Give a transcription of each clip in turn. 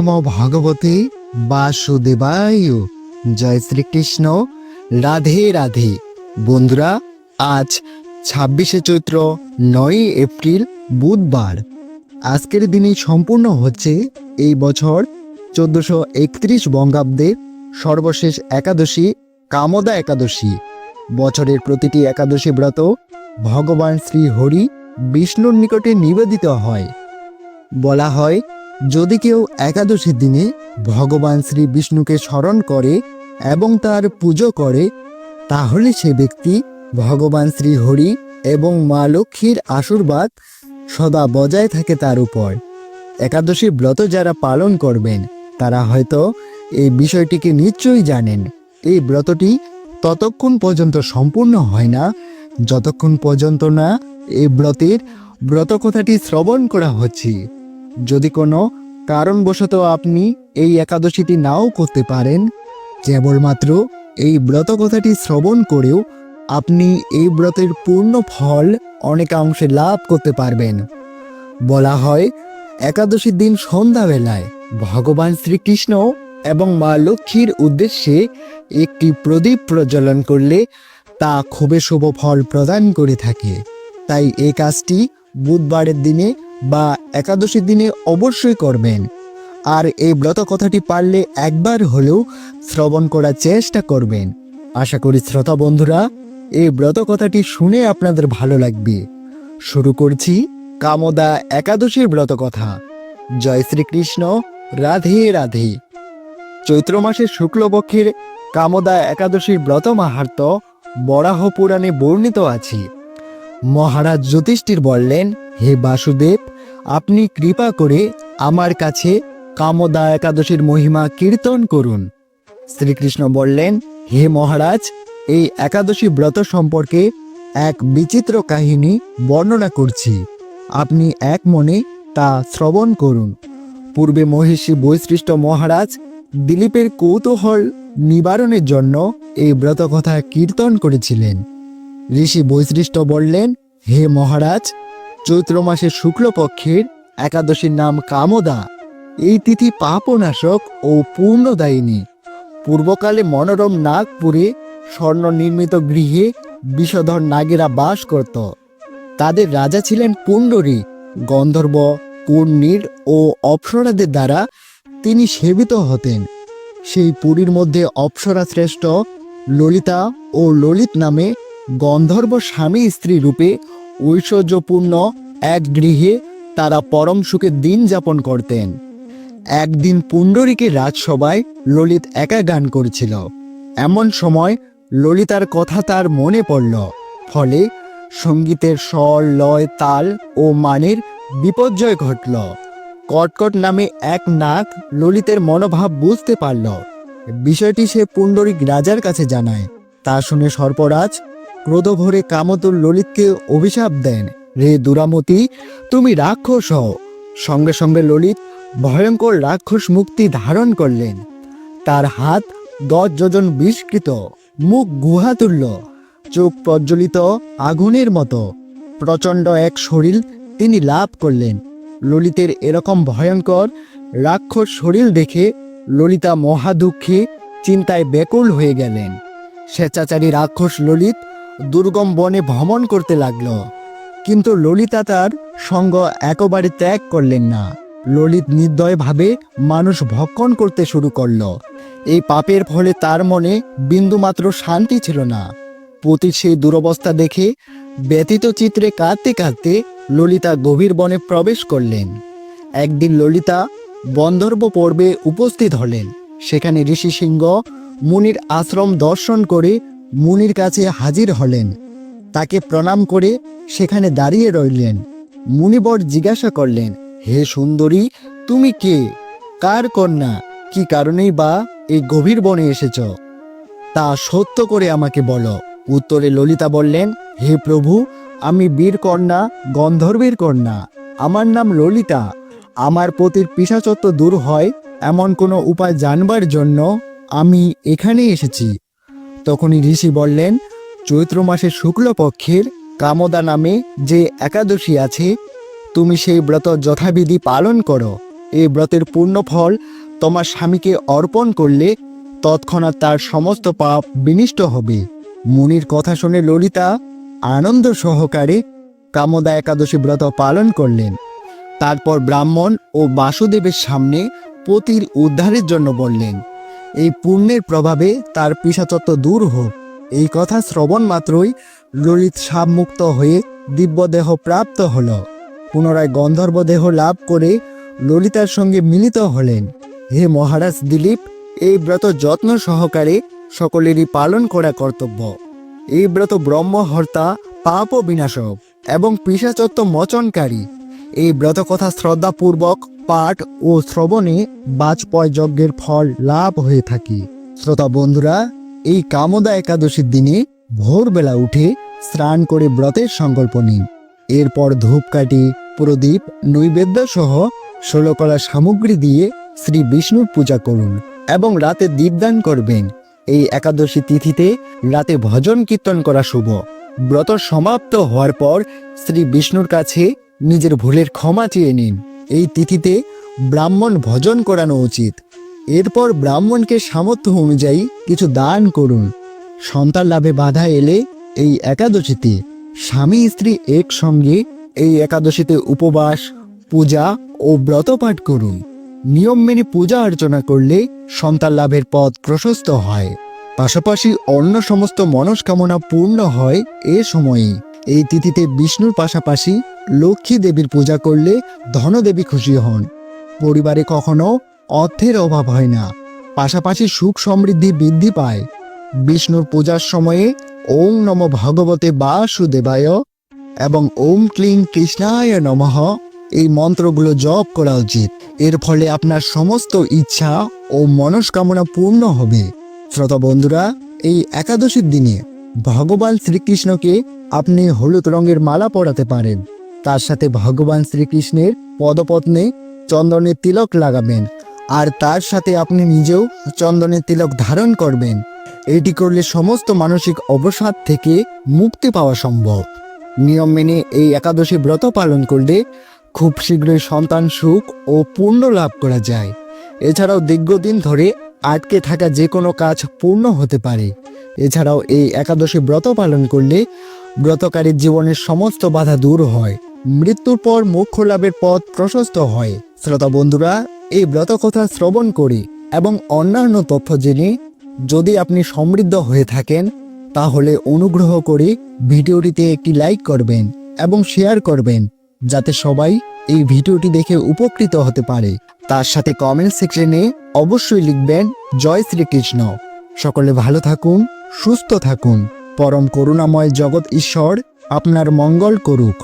নম ভগবতে বাসুদেবায়। জয় শ্রীকৃষ্ণ। রাধে রাধে। বন্ধুরা, আজ ছাব্বিশে চৈত্র নয় এপ্রিল বুধবার। আজকের দিনে সম্পূর্ণ হচ্ছে এই বছর চোদ্দশো একত্রিশ বঙ্গাব্দের সর্বশেষ একাদশী কামদা একাদশী। বছরের প্রতিটি একাদশী ব্রত ভগবান শ্রী হরি বিষ্ণুর নিকটে নিবেদিত হয়। বলা হয় যদি কেউ একাদশীর দিনে ভগবান শ্রী বিষ্ণুকে স্মরণ করে এবং তার পুজো করে, তাহলে সে ব্যক্তি ভগবান শ্রী হরি এবং মা লক্ষ্মীর আশীর্বাদ সদা বজায় থাকে তার উপর। একাদশী ব্রত যারা পালন করবেন, তারা হয়তো এই বিষয়টিকে নিশ্চয়ই জানেন। এই ব্রতটি ততক্ষণ পর্যন্ত সম্পূর্ণ হয় না, যতক্ষণ পর্যন্ত না এই ব্রতের ব্রত কথাটি শ্রবণ করা হচ্ছে। যদি কোনো কারণবশত আপনি এই একাদশীটি নাও করতে পারেন, কেবলমাত্র এই ব্রত কথাটি শ্রবণ করেও আপনি এই ব্রতের পূর্ণ ফল অনেকাংশে লাভ করতে পারবেন। বলা হয়, একাদশীর দিন সন্ধ্যাবেলায় ভগবান শ্রীকৃষ্ণ এবং মা লক্ষ্মীর উদ্দেশ্যে একটি প্রদীপ প্রজ্বলন করলে তা খুবই শুভ ফল প্রদান করে থাকে। তাই এই কাজটি বুধবারের দিনে বা একাদশীর দিনে অবশ্যই করবেন। আর এই ব্রত কথাটি পারলে একবার হলেও শ্রবণ করার চেষ্টা করবেন। আশা করি শ্রোতা বন্ধুরা, এই ব্রত কথাটি শুনে আপনাদের ভালো লাগবে। শুরু করছি কামদা একাদশীর ব্রত কথা। জয় শ্রীকৃষ্ণ, রাধে রাধে। চৈত্র মাসের শুক্লপক্ষের কামদা একাদশীর ব্রত মাহাত্ম বরাহ পুরাণে বর্ণিত আছে। মহারাজ জ্যোতিষ্ঠির বললেন হে বাসুদেব, আপনি কৃপা করে আমার কাছে কামদা একাদশীর মহিমা কীর্তন করুন। শ্রীকৃষ্ণ বললেন, হে মহারাজ, এই একাদশী ব্রত সম্পর্কে এক বিচিত্র কাহিনী বর্ণনা করছি। আপনি এক মনে তা শ্রবণ করুন। পূর্বে মহিষী বৈশিষ্ট্য মহারাজ দিলীপের কৌতূহল নিবারণের জন্য এই ব্রত কথা কীর্তন করেছিলেন। ঋষি বৈশিষ্ট্য বললেন, হে মহারাজ চৈত্র মাসের শুক্লপক্ষের একাদশীর নাম কামদা। এই তিথি পাপনাশক ও পূর্ণদায়িনী পূর্বকালে মনোরম নাগপুরে স্বর্ণ নির্মিত গৃহে বিষধর নাগেরা বাস করত। তাদের রাজা ছিলেন পুণ্ডরী। গন্ধর্ব, কর্ণীর ও অপ্সরাদের দ্বারা তিনি সেবিত হতেন। সেই পুরীর মধ্যে অপ্সরা শ্রেষ্ঠ, ললিতা ও ললিত নামে গন্ধর্ব স্বামী স্ত্রী রূপে ঐশ্বর্যপূর্ণ এক গৃহে তারা পরম সুখে দিন যাপন করতেন। একদিন পুণ্ডরীকে রাজসভায় ললিত একা গান করছিল। এমন সময় ললিতার কথা তার মনে পড়ল, ফলে সঙ্গীতের স্বর, লয়, তাল ও মানের বিপর্যয় ঘটল। কটকট নামে এক নাক ললিতের মনোভাব বুঝতে পারল। বিষয়টি সে পুণ্ডরিক রাজার কাছে জানায়। তা শুনে সর্পরাজ ক্রোধভরে কামতুল ললিতকে অভিশাপ দেন। রে দুরামতি, তুমি রাক্ষস হও। সঙ্গে সঙ্গে ললিত ভয়ঙ্কর রাক্ষস মুক্তি ধারণ করলেন। তার হাত দশ যোজন বিস্কৃত মুখ গুহা তুল্য, চোখ প্রজ্বলিত আগুনের মতো। প্রচণ্ড এক শরীর তিনি লাভ করলেন। ললিতের এরকম ভয়ঙ্কর রাক্ষস শরীর দেখে ললিতা মহা দুঃখে, চিন্তায় বেকুল হয়ে গেলেন। স্বেচ্ছাচারী রাক্ষস ললিত দুর্গম বনে ভ্রমণ করতে লাগল। কিন্তু ললিতা তার সঙ্গ একেবারে ত্যাগ করলেন না। ললিত নির্দয়ভাবে মানুষ ভক্ষণ করতে শুরু করল। এই পাপের ফলে তার মনে বিন্দুমাত্র শান্তি ছিল না। পতির সেই দুরবস্থা দেখে ব্যতীত চিত্রে কাঁদতে কাঁদতে ললিতা গভীর বনে প্রবেশ করলেন। একদিন ললিতা বন্ধর্ব পর্বে উপস্থিত হলেন। সেখানে ঋষি সিংহ মুনির আশ্রম দর্শন করে মুনির কাছে হাজির হলেন। তাকে প্রণাম করে সেখানে দাঁড়িয়ে রইলেন। মুনিবর জিজ্ঞাসা করলেন, হে সুন্দরী, তুমি কে? কার কন্যা? কি কারণেই বা এই গভীর বনে এসেছ? তা সত্য করে আমাকে বলো। উত্তরে ললিতা বললেন, হে প্রভু, আমি বীর কন্যা, গন্ধর্বের কন্যা। আমার নাম ললিতা। আমার পতির পিসাচত্ব দূর হয় এমন কোনো উপায় জানবার জন্য আমি এখানে এসেছি। তখনই ঋষি বললেন, চৈত্র মাসের শুক্লপক্ষের কামদা নামে যে একাদশী আছে, তুমি সেই ব্রত যথাবিধি পালন করো। এই ব্রতের পূর্ণ ফল তোমার স্বামীকে অর্পণ করলে তৎক্ষণাৎ তার সমস্ত পাপ বিনিষ্ট হবে। মুনির কথা শুনে ললিতা আনন্দ সহকারে কামদা একাদশী ব্রত পালন করলেন। তারপর ব্রাহ্মণ ও বাসুদেবের সামনে পতির উদ্ধারের জন্য বললেন এই পুণ্যের প্রভাবে তার পিসাচত্ব দূর হোক। এই কথা শ্রবণ মাত্রই ললিত সাবমুক্ত হয়ে দিব্যদেহ প্রাপ্ত হল। পুনরায় গন্ধর্ব দেহ লাভ করে ললিতার সঙ্গে মিলিত হলেন। হে মহারাজ দিলীপ, এই ব্রত যত্ন সহকারে সকলেরই পালন করা কর্তব্য। এই ব্রত ব্রহ্মহর্তা পাপ বিনাশক এবং পিসাচত্ব মোচনকারী। এই ব্রত কথা শ্রদ্ধাপূর্বক পাঠ ও শ্রবণে বাজপয় যজ্ঞের ফল লাভ হয়ে থাকে। শ্রোতা বন্ধুরা, এই কামদা একাদশীর দিনে ভোরবেলা উঠে স্নান করে ব্রতের সংকল্প নিন। এরপর ধূপকাঠি প্রদীপ, নৈবেদ্য সহ ষোলকলা সামগ্রী দিয়ে শ্রী বিষ্ণুর পূজা করুন এবং রাতে দীপদান করবেন। এই একাদশী তিথিতে রাতে ভজন কীর্তন করা শুভ। ব্রত সমাপ্ত হওয়ার পর শ্রী বিষ্ণুর কাছে নিজের ভুলের ক্ষমা চেয়ে নিন। এই তিথিতে ব্রাহ্মণ ভজন করানো উচিত। এরপর ব্রাহ্মণকে সামর্থ্য অনুযায়ী কিছু দান করুন। সন্তান লাভে বাধা এলে এই একাদশীতে স্বামী স্ত্রী একসঙ্গে এই একাদশীতে উপবাস, পূজা ও ব্রতপাঠ করুন। নিয়ম মেনে পূজা অর্চনা করলে সন্তান লাভের পথ প্রশস্ত হয়। পাশাপাশি অন্য সমস্ত মনস্কামনা পূর্ণ হয় এ সময়েই এই তিথিতে বিষ্ণুর পাশাপাশি লক্ষ্মী দেবীর পূজা করলে ধনদেবী খুশি হন। পরিবারে কখনো অর্থের অভাব হয় না। পাশাপাশি সুখ সমৃদ্ধি বৃদ্ধি পায়। বিষ্ণুর পূজার সময়ে ওম নম ভগবতে বাসুদেবায় এবং ওম ক্লিং কৃষ্ণায় নমঃ এই মন্ত্রগুলো জপ করা উচিত। এর ফলে আপনার সমস্ত ইচ্ছা ও মনস্কামনা পূর্ণ হবে। শ্রোতা বন্ধুরা, এই একাদশীর দিনে ভগবান শ্রীকৃষ্ণকে আপনি হলুদ রঙের মালা পরাতে পারেন। তার সাথে ভগবান শ্রীকৃষ্ণের পদপত্নে চন্দনের তিলক লাগাবেন। আর তার সাথে আপনি নিজেও চন্দনের তিলক ধারণ করবেন। এটি করলে সমস্ত মানসিক অবসাদ থেকে মুক্তি পাওয়া সম্ভব। নিয়ম মেনে এই একাদশী ব্রত পালন করলে খুব শীঘ্রই সন্তান সুখ ও পূর্ণ লাভ করা যায়। এছাড়াও দীর্ঘদিন ধরে আটকে থাকা যে কোনো কাজ পূর্ণ হতে পারে। এছাড়াও এই একাদশী ব্রত পালন করলে ব্রতকারীর জীবনের সমস্ত বাধা দূর হয়। মৃত্যুর পর মোক্ষ লাভের পথ প্রশস্ত হয়। শ্রোতা বন্ধুরা, এই ব্রত কথা শ্রবণ করে এবং অন্যান্য তথ্য জেনে যদি আপনি সমৃদ্ধ হয়ে থাকেন, তাহলে অনুগ্রহ করে ভিডিওটিতে একটি লাইক করবেন এবং শেয়ার করবেন, যাতে সবাই এই ভিডিওটি দেখে উপকৃত হতে পারে। তার সাথে কমেন্ট সেকশনে অবশ্যই লিখবেন, জয় শ্রীকৃষ্ণ। সকলে ভালো থাকুন, সুস্থ থাকুন। পরম করুণাময় জগৎ ঈশ্বর আপনার মঙ্গল করুক।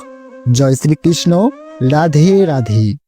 জয় শ্রীকৃষ্ণ। রাধে রাধে।